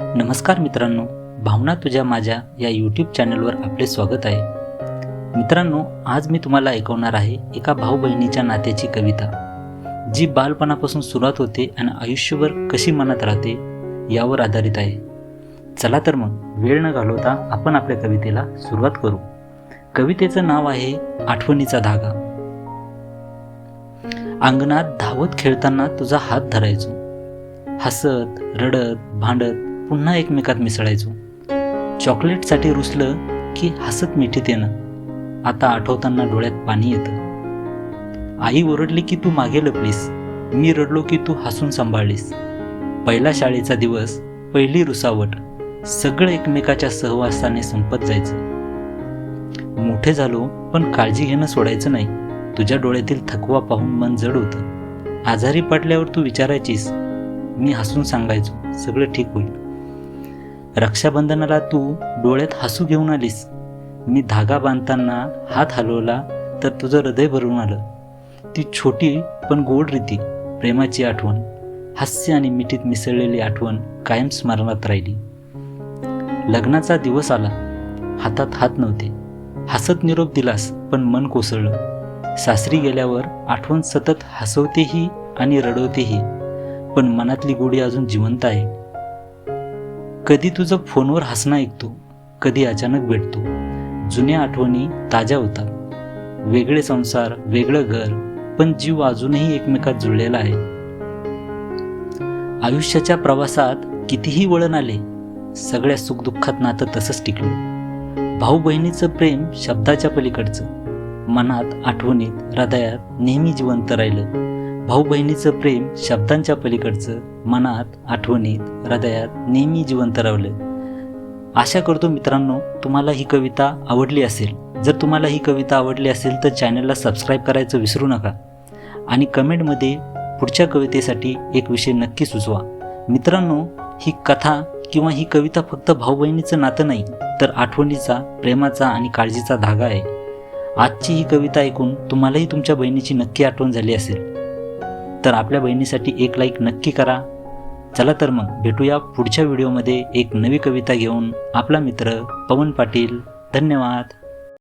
नमस्कार मित्रांनो भावना तुझ्या माझ्या या यूट्यूब चॅनलवर आपले स्वागत आहे. मित्रांनो आज मी तुम्हाला ऐकवणार आहे एका भाऊ बहिणीच्या नात्याची कविता. जी बालपणापासून सुरुवात होते आणि आयुष्यभर कशी मनात राहते यावर आधारित आहे. चला तर मग वेळ न घालवता आपण आपल्या कवितेला सुरुवात करू. कवितेचं नाव आहे आठवणीचा धागा. अंगणात धावत खेळताना तुझा हात धरायचो. हसत रडत भांडत पुन्हा एकमेकात मिसळायचो. चॉकलेटसाठी रुसलं की हसत मिठीत येणं. आता आठवताना डोळ्यात पाणी येतं. आई ओरडली की तू मागे लपलीस. मी रडलो की तू हसून सांभाळलीस. पहिला शाळेचा दिवस पहिली रुसावट. सगळं एकमेकाच्या सहवासाने संपत जायचं. मोठे झालो पण काळजी घेणं सोडायचं नाही. तुझ्या डोळ्यातील थकवा पाहून मन जड होतं. आजारी पडल्यावर तू विचारायचीस. मी हसून सांगायचो सगळं ठीक होईल. रक्षाबंधनाला तू डोळ्यात हसू घेऊन आलीस. मी धागा बांधताना हात हलवला तर तुझं हृदय भरून आलं. ती छोटी पण गोड रीती प्रेमाची आठवण हास्य आणि मिठीत मिसळलेली आठवण कायम स्मरणात राहिली. लग्नाचा दिवस आला. हातात हात नव्हते. हसत निरोप दिलास पण मन कोसळलं. सासरी गेल्यावर आठवण सतत हसवतेही आणि रडवतेही पण मनातली गोडी अजून जिवंत आहे. कधी तुझं फोनवर हसणं ऐकतो कधी अचानक भेटतो. जुन्या आठवणी ताज्या होतात. वेगळे संसार वेगळं घर पण जीव अजूनही एकमेकात जुळलेला आहे. आयुष्याच्या प्रवासात कितीही वळण आले सगळ्या सुखदुःखात नातं तसंच टिकलं. भाऊ बहिणीचं प्रेम शब्दाच्या पलीकडचं. मनात आठवणीत हृदयात नेहमी जिवंत राहिलं. भाऊ बहिणीचं प्रेम शब्दांच्या पलीकडचं मनात आठवणीत हृदयात नेहमी जिवंत राहिलं आशा करतो मित्रांनो तुम्हाला ही कविता आवडली असेल. जर तुम्हाला ही कविता आवडली असेल तर चॅनलला सबस्क्राईब करायचं विसरू नका. आणि कमेंटमध्ये पुढच्या कवितेसाठी एक विषय नक्की सुचवा. मित्रांनो ही कथा किंवा ही कविता फक्त भाऊ बहिणीचं नातं नाही तर आठवणीचा प्रेमाचा आणि काळजीचा धागा आहे. आजची ही कविता ऐकून तुम्हालाही तुमच्या बहिणीची नक्की आठवण झाली असेल. तर आपल्या बहिणीसाठी एक लाईक नक्की करा. चला तर मग भेटूया पुढच्या व्हिडिओमध्ये एक नवी कविता घेऊन. आपला मित्र पवन पाटील. धन्यवाद.